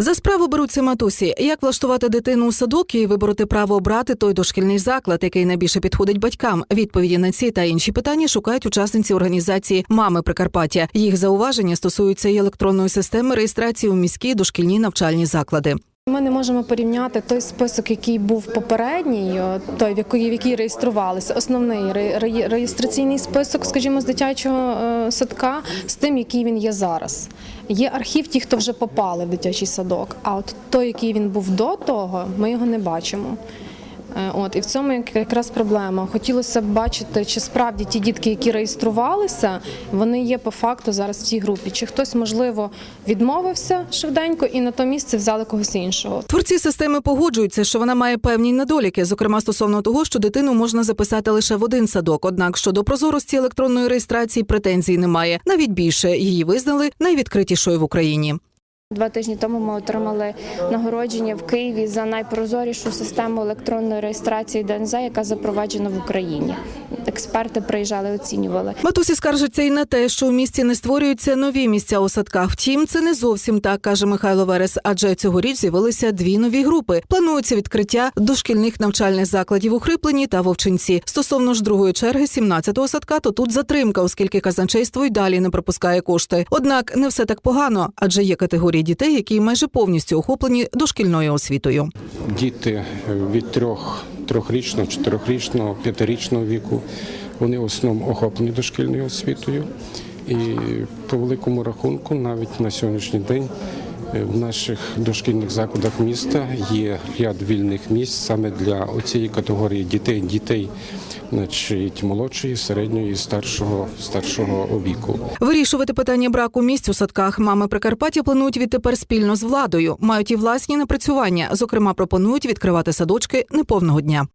За справу беруться матусі. Як влаштувати дитину у садок і вибороти право обрати той дошкільний заклад, який найбільше підходить батькам? Відповіді на ці та інші питання шукають учасниці організації Мами Прикарпаття. Їх зауваження стосуються і електронної системи реєстрації у міські дошкільні навчальні заклади. Ми не можемо порівняти той список, який був попередній, той в який, в який реєструвалися, основний ре- ре- реєстраційний список, скажімо, з дитячого е, садка, з тим, який він є зараз. Є архів ті, хто вже попали в дитячий садок. А от той, який він був до того, ми його не бачимо. Е, От і в цьому якраз проблема. Хотілося б бачити, чи справді ті дітки, які реєструвалися, вони є по факту зараз в цій групі. Чи хтось можливо відмовився швиденько і на то місце взяли когось іншого. Творці системи погоджуються, що вона має певні недоліки, зокрема стосовно того, що дитину можна записати лише в один садок. Однак щодо прозорості електронної реєстрації претензій немає. Навіть більше її визнали найвідкритішою в Україні. Два тижні тому ми отримали нагородження в Києві за найпрозорішу систему електронної реєстрації ДНЗ, яка запроваджена в Україні. Експерти приїжджали, оцінювали. Матусі скаржаться і на те, що у місті не створюються нові місця у садках. Втім, це не зовсім так, каже Михайло Верес. Адже цьогоріч з'явилися дві нові групи. Планується відкриття дошкільних навчальних закладів у Хриплені та Вовчинці. Стосовно ж другої черги 17-го садка, то тут затримка, оскільки казначейство й далі не пропускає кошти. Однак не все так погано, адже є категорії дітей, які майже повністю охоплені дошкільною освітою. діти від трьох, трьохрічного, чотирьохрічного, п'ятирічного віку. Вони в основному охоплені дошкільною освітою. І по великому рахунку, навіть на сьогоднішній день, в наших дошкільних закладах міста є ряд вільних місць саме для цієї категорії дітей, дітей значить, молодшої, середньої і старшого, старшого віку. Вирішувати питання браку місць у садках мами Прикарпаття планують відтепер спільно з владою. Мають і власні напрацювання. Зокрема, пропонують відкривати садочки неповного дня.